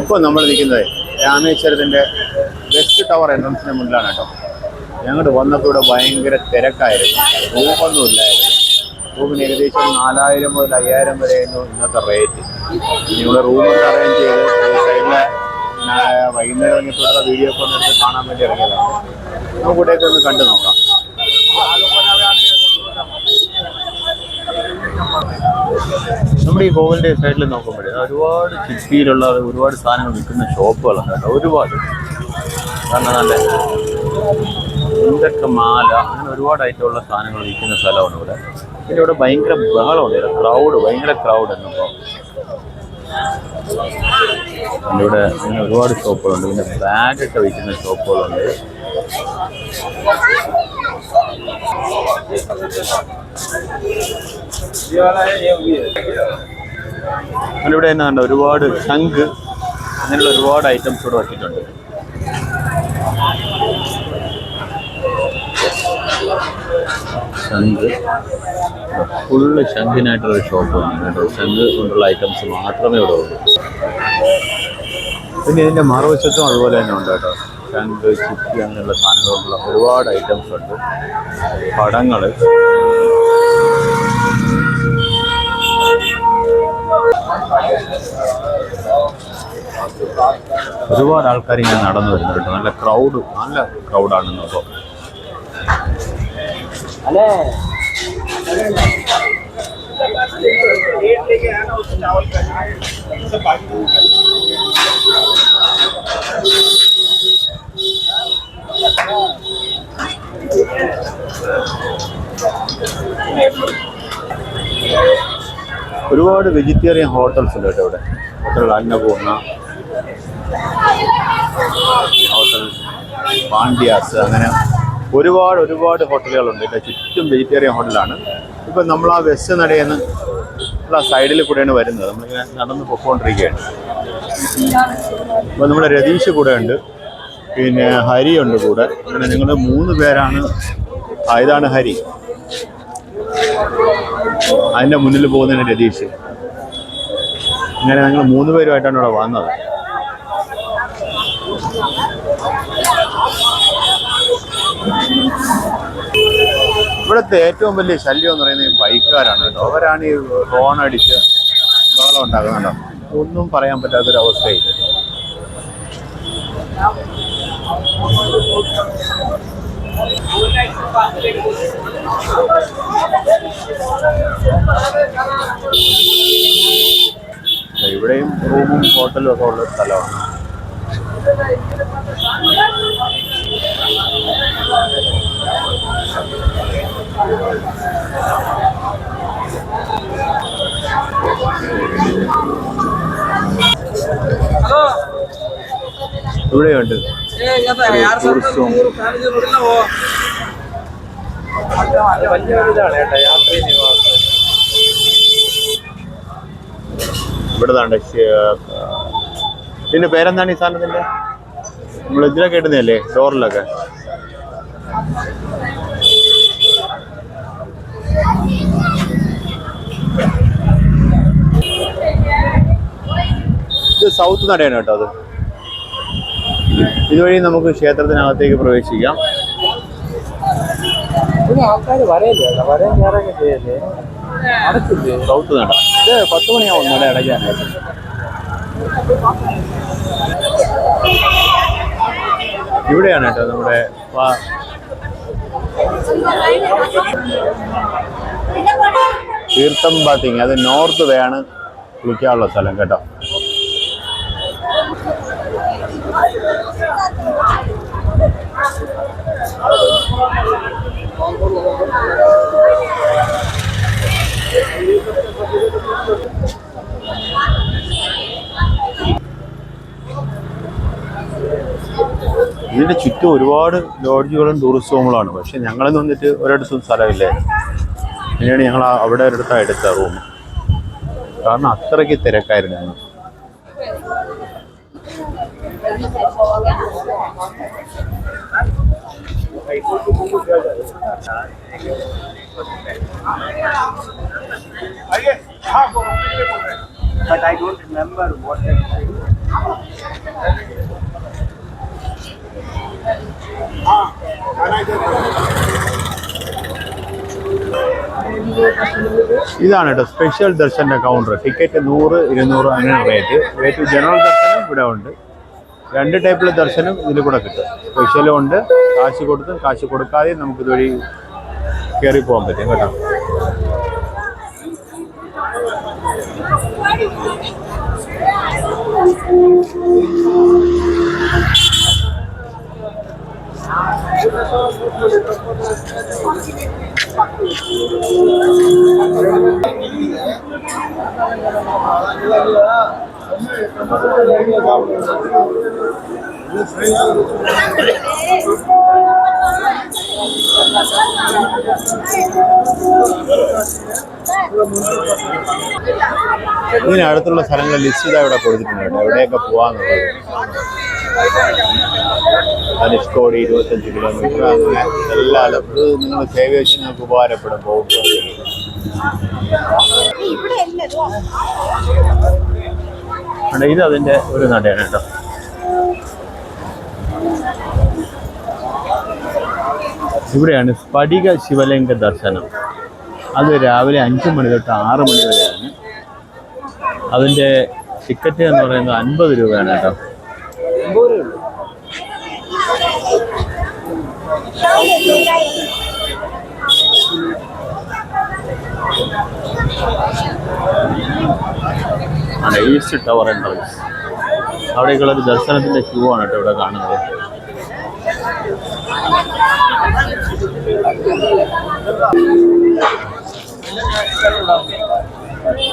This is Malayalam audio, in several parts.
ഇപ്പോൾ നമ്മൾ നിൽക്കുന്നത് രാമേശ്വരത്തിന്റെ വെസ്റ്റ് ടവർ എൻട്രൻസിന് മുന്നിലാണ് കേട്ടോ. ഞങ്ങൾ വന്നപ്പോൾ ഇവിടെ ഭയങ്കര തിരക്കായിരുന്നു. റൂമൊന്നുമില്ലായിരുന്നു റൂമിന് ഏകദേശം നാലായിരം മുതൽ അയ്യായിരം വരെയായിരുന്നു ഇന്നത്തെ റേറ്റ്. നിങ്ങൾ റൂമൊക്കെ അറേഞ്ച് ചെയ്ത് സൈഡിലെ വൈകുന്നേരം ഇറങ്ങിയിട്ടുള്ള വീഡിയോ ഒക്കെ ഒന്ന് എടുത്ത് കാണാൻ വേണ്ടി ഇറങ്ങിയതാണ്. നമുക്ക് ഇവിടെയൊക്കെ ഒന്ന് കണ്ടു നോക്കാം. നമ്മുടെ ഈ കോവിലിന്റെ സൈഡിൽ നോക്കുമ്പോഴേ ഒരുപാട് ചിപ്പിയിലുള്ള ഒരുപാട് സാധനങ്ങൾ വിൽക്കുന്ന ഷോപ്പുകളുണ്ട് കേട്ടോ. ഒരുപാട്. കാരണം നല്ല എന്തൊക്കെ മാല അങ്ങനെ ഒരുപാട് ഐറ്റമുള്ള സാധനങ്ങൾ വിൽക്കുന്ന സ്ഥലമാണ് ഇവിടെ. പിന്നെ ഇവിടെ ഭയങ്കര ബഹളമുണ്ട് ഇവിടെ ക്രൗഡ് ഭയങ്കര ക്രൗഡ് എന്നിപ്പോൾ ഇവിടെ ഇങ്ങനെ ഒരുപാട് ഷോപ്പുകളുണ്ട്. പിന്നെ ബാഗൊക്കെ വിൽക്കുന്ന ഷോപ്പുകളുണ്ട്. ഇവിടെ തന്നെ കണ്ട? ഒരുപാട് ശംഖ് അങ്ങനെയുള്ള ഒരുപാട് ഐറ്റംസ് ഇവിടെ വെച്ചിട്ടുണ്ട്. ശംഖ്. ഫുള്ള് ശംഖിനായിട്ടുള്ള ഷോപ്പ് കേട്ടോ. ശംഖ് കൊണ്ടുള്ള ഐറ്റംസ് മാത്രമേ ഇവിടെ ഉള്ളൂ. പിന്നെ ഇതിന്റെ മറുവശത്തും അതുപോലെ തന്നെ ഉണ്ട് കേട്ടോ. ശംഖ് ചിപ്പി അങ്ങനെയുള്ള സാധനങ്ങളുള്ള ഒരുപാട് ഐറ്റംസ് ഉണ്ട്. പടങ്ങൾ ഒരുപാട് ആൾക്കാർ ഇങ്ങനെ നടന്നു വരുന്നുണ്ട് കേട്ടോ. നല്ല ക്രൗഡ് നല്ല ക്രൗഡാണ് ഇന്നിപ്പോൾ ഒരുപാട് വെജിറ്റേറിയൻ ഹോട്ടൽസ് ഉണ്ട് കേട്ടോ ഇവിടെ. ഹോട്ടൽ അന്നപൂർണ ഹോട്ടൽ പാണ്ഡ്യാസ് അങ്ങനെ ഒരുപാട് ഒരുപാട് ഹോട്ടലുകളുണ്ട് ഇവിടെ ചുറ്റും വെജിറ്റേറിയൻ ഹോട്ടലാണ് ഇപ്പം നമ്മൾ ആ വെസ്റ്റ് നടയെന്ന് ഉള്ള സൈഡിൽ കൂടെയാണ് വരുന്നത്. നമ്മളിങ്ങനെ നടന്ന് പൊക്കോണ്ടിരിക്കുകയാണ് അപ്പോൾ നമ്മുടെ രതീഷ് കൂടെ ഉണ്ട്. പിന്നെ ഹരിയുണ്ട് കൂടെ. അങ്ങനെ നിങ്ങൾ മൂന്ന് പേരാണ്. ഇതാണ് ഹരി. അതിന്റെ മുന്നിൽ പോകുന്നതിന് രതീഷ്. ഇങ്ങനെ ഞങ്ങൾ മൂന്ന് പേരുമായിട്ടാണ് ഇവിടെ വന്നത്. ഇവിടുത്തെ ഏറ്റവും വലിയ ശല്യം എന്ന് പറയുന്നത് ബൈക്കുകാരാണ് കേട്ടോ. അവരാണ് ഈ ഹോൺ അടിച്ച് ബഹളം ഉണ്ടാക്കുന്നുണ്ടോ ഒന്നും പറയാൻ പറ്റാത്തൊരവസ്ഥയിൽ ഇവിടെയും റൂമും ഹോട്ടലും ഒക്കെ ഉള്ള സ്ഥലമാണ്. ഇവിടെയുണ്ട്. ടൂറിസ്റ്റും ഇവിടെ താണ്ട് ഇതിന്റെ പേരെന്താണ് ഈ സാധനത്തിന്റെ നമ്മൾ ഇതിലൊക്കെ ഇടുന്നതല്ലേ ഡോറിലൊക്കെ? ഇത് സൗത്ത് നടയാണ് കേട്ടോ അത്. ഇതുവഴി നമുക്ക് ക്ഷേത്രത്തിനകത്തേക്ക് പ്രവേശിക്കാം. ആൾക്കാർ വരയില്ലേ വരയും കയറൊക്കെ ചെയ്യല്ലേ? അടച്ചില്ലേ സൗത്ത് നട ഇത് പത്ത് മണിയാവും നട അടയ്ക്കാനായിട്ട് ഇവിടെയാണ് കേട്ടോ നമ്മുടെ തീർത്ഥം ബാത്തിങ് അത് നോർത്ത് വേണം കുളിക്കാനുള്ള സ്ഥലം കേട്ടോ. ഇതിന്റെ ചുറ്റും ഒരുപാട് ലോഡ്ജുകളും ടൂറിസ്റ്റ് ഹോമുകളാണ് പക്ഷെ ഞങ്ങളെന്ന് വന്നിട്ട് ഒരിടത്തും സ്ഥലമില്ലേ. പിന്നീട് ഞങ്ങൾ അവിടെ ഒരിടത്താണ് എടുത്ത റൂം. കാരണം അത്രയ്ക്ക് തിരക്കായിരുന്നു ഞങ്ങൾ. But I don't remember what that. ഇതാണ് കേട്ടോ സ്പെഷ്യൽ ദർശന്റെ കൗണ്ടർ ടിക്കറ്റ് നൂറ് ഇരുന്നൂറ് അങ്ങനെ റേറ്റ് റേറ്റ് ജനറൽ ദർശനം ഇവിടെ ഉണ്ട്. രണ്ട് ടൈപ്പിലെ ദർശനം ഇതിൽ കൂടെ കിട്ടും. സ്പെഷ്യലും ഉണ്ട്. കാശ് കൊടുത്തും കാശ് കൊടുക്കാതെയും നമുക്കിതുവഴി കയറി പോകാൻ പറ്റും കേട്ടോ. ഇതിനടുത്തുള്ള സ്ഥലങ്ങൾ ലിസ്റ്റ് ചെയ്താൽ ഇവിടെ കൊടുത്തിട്ടുണ്ട്. എവിടെയൊക്കെ പോവാന്നുള്ളത്. ധനുഷ്കോടി ഇരുപത്തഞ്ച് കിലോമീറ്റർ അങ്ങനെ എല്ലാ ഇത് നിങ്ങൾ സേവ് വെച്ച് നിങ്ങൾക്ക് ഉപകാരപ്പെടും. പോകുമ്പോൾ. ഉണ്ട്. ഇത് അതിന്റെ ഒരു നടയാണ് കേട്ടോ. ഇവിടെയാണ് സ്ഫടിക ശിവലിംഗ ദർശനം. അത് രാവിലെ അഞ്ച് മണി തൊട്ട് ആറ് മണി വരെയാണ്. അതിന്റെ ടിക്കറ്റ് എന്ന് പറയുന്നത് അൻപത് രൂപയാണ് കേട്ടോ. ആണ് ടവർ എൻട്രൻസ് അവിടേക്കുള്ള ഒരു ദർശനത്തിന്റെ ക്യൂ ആണ് കേട്ടോ ഇവിടെ കാണുന്നത്.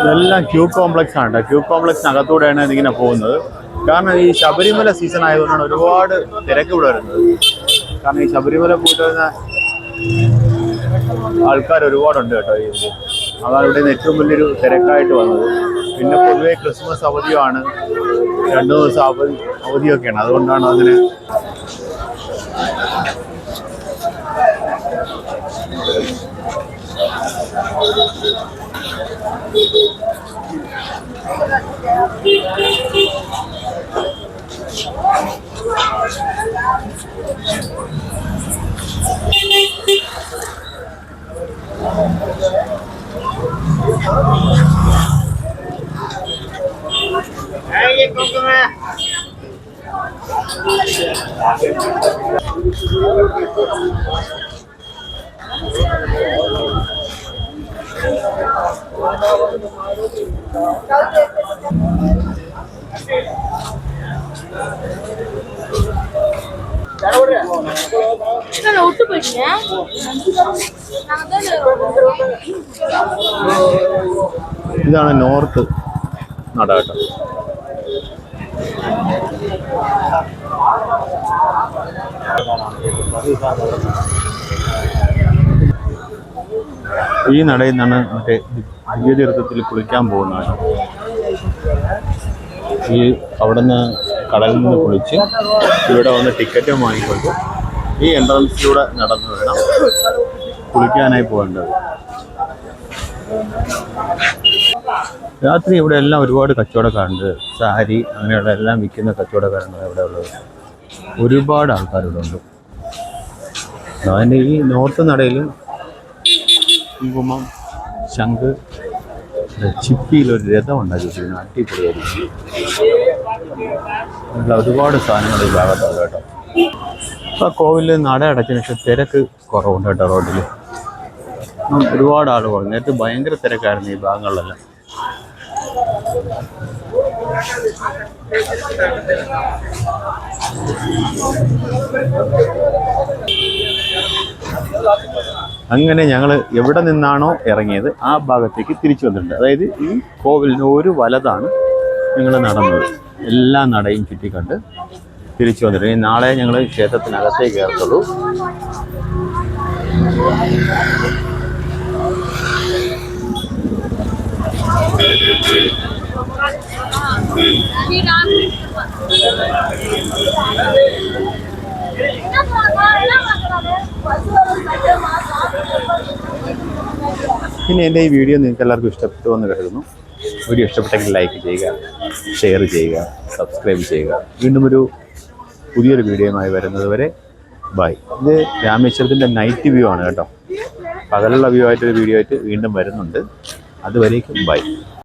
ഇതെല്ലാം ക്യൂ കോംപ്ലക്സ് ആണ് കേട്ടോ. ക്യൂ കോംപ്ലക്സിനകത്തൂടെയാണ് ഇതിങ്ങനെ പോകുന്നത്. കാരണം ഈ ശബരിമല സീസൺ ആയതുകൊണ്ടാണ് ഒരുപാട് തിരക്ക് ഇവിടെ വരുന്നത്. കാരണം ഈ ശബരിമല പോയിട്ട് വരുന്ന ആൾക്കാർ ഒരുപാടുണ്ട് കേട്ടോ ഈ അതാണ് ഇവിടെ നിന്ന് ഏറ്റവും വലിയൊരു തിരക്കായിട്ട് വന്നത്. പിന്നെ പൊതുവേ ക്രിസ്മസ് അവധിയാണ് രണ്ടു ദിവസം അവധി അവധിയൊക്കെയാണ്. അതുകൊണ്ടാണ് അതിന് நான் விட்டு போயிட்டீங்க நாங்க ഇതാണ് നോർത്ത് നട കേട്ടോ ഈ നടയിൽ നിന്നാണ് മറ്റേ ദിവ്യതീർത്ഥത്തിൽ കുളിക്കാൻ പോകുന്നത്. ഈ അവിടുന്ന് കടലിൽ നിന്ന് കുളിച്ച് ഇവിടെ വന്ന് ടിക്കറ്റ് വാങ്ങിക്കൊണ്ട് ഈ എൻട്രൻസിലൂടെ നടന്നു വേണം കുളിക്കാനായി പോകേണ്ടത്. രാത്രി ഇവിടെ എല്ലാം ഒരുപാട് കച്ചവടക്കാരുണ്ട്. സാരി അങ്ങനെയുള്ള എല്ലാം വിൽക്കുന്ന കച്ചവടക്കാരാണ് ഇവിടെ ഉള്ളത്. ഒരുപാട് ആൾക്കാർ ഇവിടെ ഉണ്ട്. അതിന്റെ ഈ നോർത്ത് നടയിലും കുങ്കുമം ശംഖ് ചിപ്പിയിലൊരു രഥം ഉണ്ടാക്കിയിട്ടുണ്ട്. അടിപൊളിയായിരിക്കും. അങ്ങനെയുള്ള ഒരുപാട് സാധനങ്ങൾ ഈ ഭാഗത്തുണ്ട് കേട്ടോ. ഇപ്പോൾ കോവിലിൽ നട അടച്ചതിന് ശേഷം തിരക്ക് കുറവുണ്ട് കേട്ടോ റോഡിൽ ഒരുപാട് ആളുകൾ നേരത്തെ ഭയങ്കര തിരക്കായിരുന്നു ഈ ഭാഗങ്ങളിലെല്ലാം. അങ്ങനെ ഞങ്ങൾ എവിടെ നിന്നാണോ ഇറങ്ങിയത് ആ ഭാഗത്തേക്ക് തിരിച്ചു വന്നിട്ടുണ്ട്. അതായത് ഈ കോവിലിന്റെ ഒരു വലതാണ് ഞങ്ങൾ നടന്നത്. എല്ലാ നടയും ചുറ്റിക്കണ്ട് തിരിച്ചു വന്നിട്ടുണ്ട്. ഇനി നാളെ ഞങ്ങൾ ക്ഷേത്രത്തിനകത്തേക്ക് കയറത്തുള്ളൂ. പിന്നെ എന്റെ ഈ വീഡിയോ നിങ്ങൾക്ക് എല്ലാവർക്കും ഇഷ്ടപ്പെട്ടു എന്ന് കരുതുന്നു. വീഡിയോ ഇഷ്ടപ്പെട്ടെങ്കിൽ ലൈക്ക് ചെയ്യുക ഷെയർ ചെയ്യുക സബ്സ്ക്രൈബ് ചെയ്യുക. വീണ്ടും ഒരു പുതിയൊരു വീഡിയോയുമായി വരുന്നത് വരെ ബൈ ഇത് രാമേശ്വരത്തിന്റെ നൈറ്റ് വ്യൂ ആണ് കേട്ടോ. പകലുള്ള വ്യൂ ആയിട്ടൊരു വീഡിയോ ആയിട്ട് വീണ്ടും വരുന്നുണ്ട്. അതുവരേക്കും ബൈ.